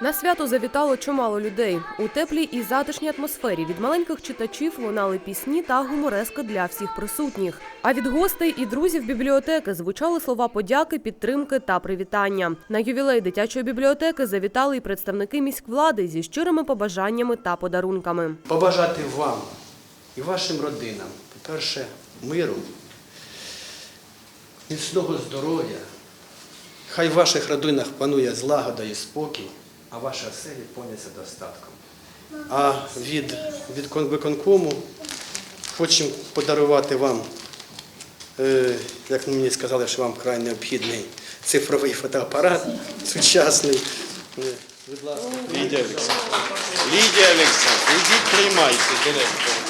На свято завітало чимало людей. У теплій і затишній атмосфері від маленьких читачів лунали пісні та гуморески для всіх присутніх. А від гостей і друзів бібліотеки звучали слова подяки, підтримки та привітання. На ювілей дитячої бібліотеки завітали і представники міськвлади зі щирими побажаннями та подарунками. побажати вам і вашим родинам, по-перше, миру, міцного здоров'я. Хай в ваших родинах панує злагода і спокій, а ваші оселі повняться достатком. А від, від виконкому хочемо подарувати вам, е, як мені сказали, що вам край необхідний цифровий фотоапарат сучасний. Е, Будь ласка. Лідія Олександровна. Лідія Олександровна, ідіть приймайте директора.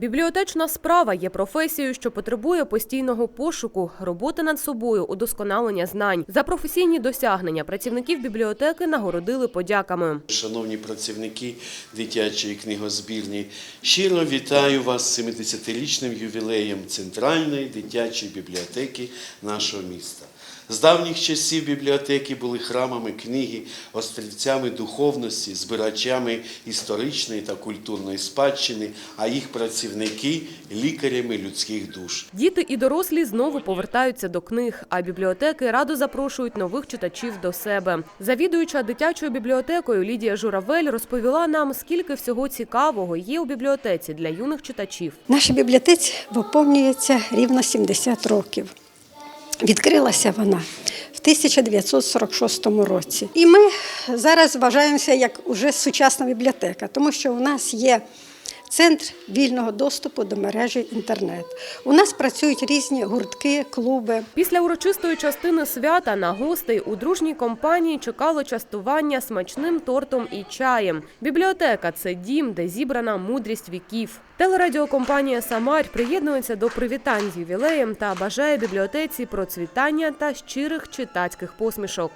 Бібліотечна справа є професією, що потребує постійного пошуку, роботи над собою, удосконалення знань. За професійні досягнення працівників бібліотеки нагородили подяками. Шановні працівники дитячої книгозбірні, щиро вітаю вас з 70-річним ювілеєм Центральної дитячої бібліотеки нашого міста. З давніх часів бібліотеки були храмами книги, острівцями духовності, збирачами історичної та культурної спадщини, а їх працівники лікарями людських душ. Діти і дорослі знову повертаються до книг, а бібліотеки радо запрошують нових читачів до себе. Завідуюча дитячою бібліотекою Лідія Журавель розповіла нам, скільки всього цікавого є у бібліотеці для юних читачів. Нашій бібліотеці виповнюється рівно 70 років. Відкрилася вона в 1946 році. І ми зараз вважаємося як уже сучасна бібліотека, тому що у нас є центр вільного доступу до мережі інтернет. У нас працюють різні гуртки, клуби. Після урочистої частини свята на гостей у дружній компанії чекало частування смачним тортом і чаєм. Бібліотека це дім, де зібрана мудрість віків. Телерадіокомпанія Самарь приєднується до привітань з ювілеєм та бажає бібліотеці процвітання та щирих читацьких посмішок.